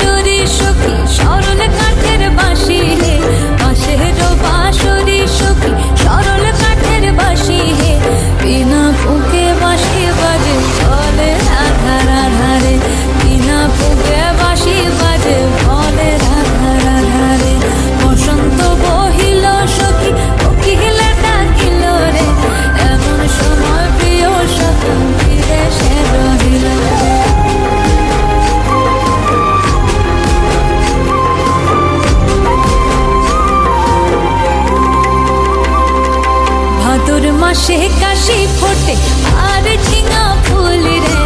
should আকাশে কাশি ফোটে আর ঝিঙা ফুল রে।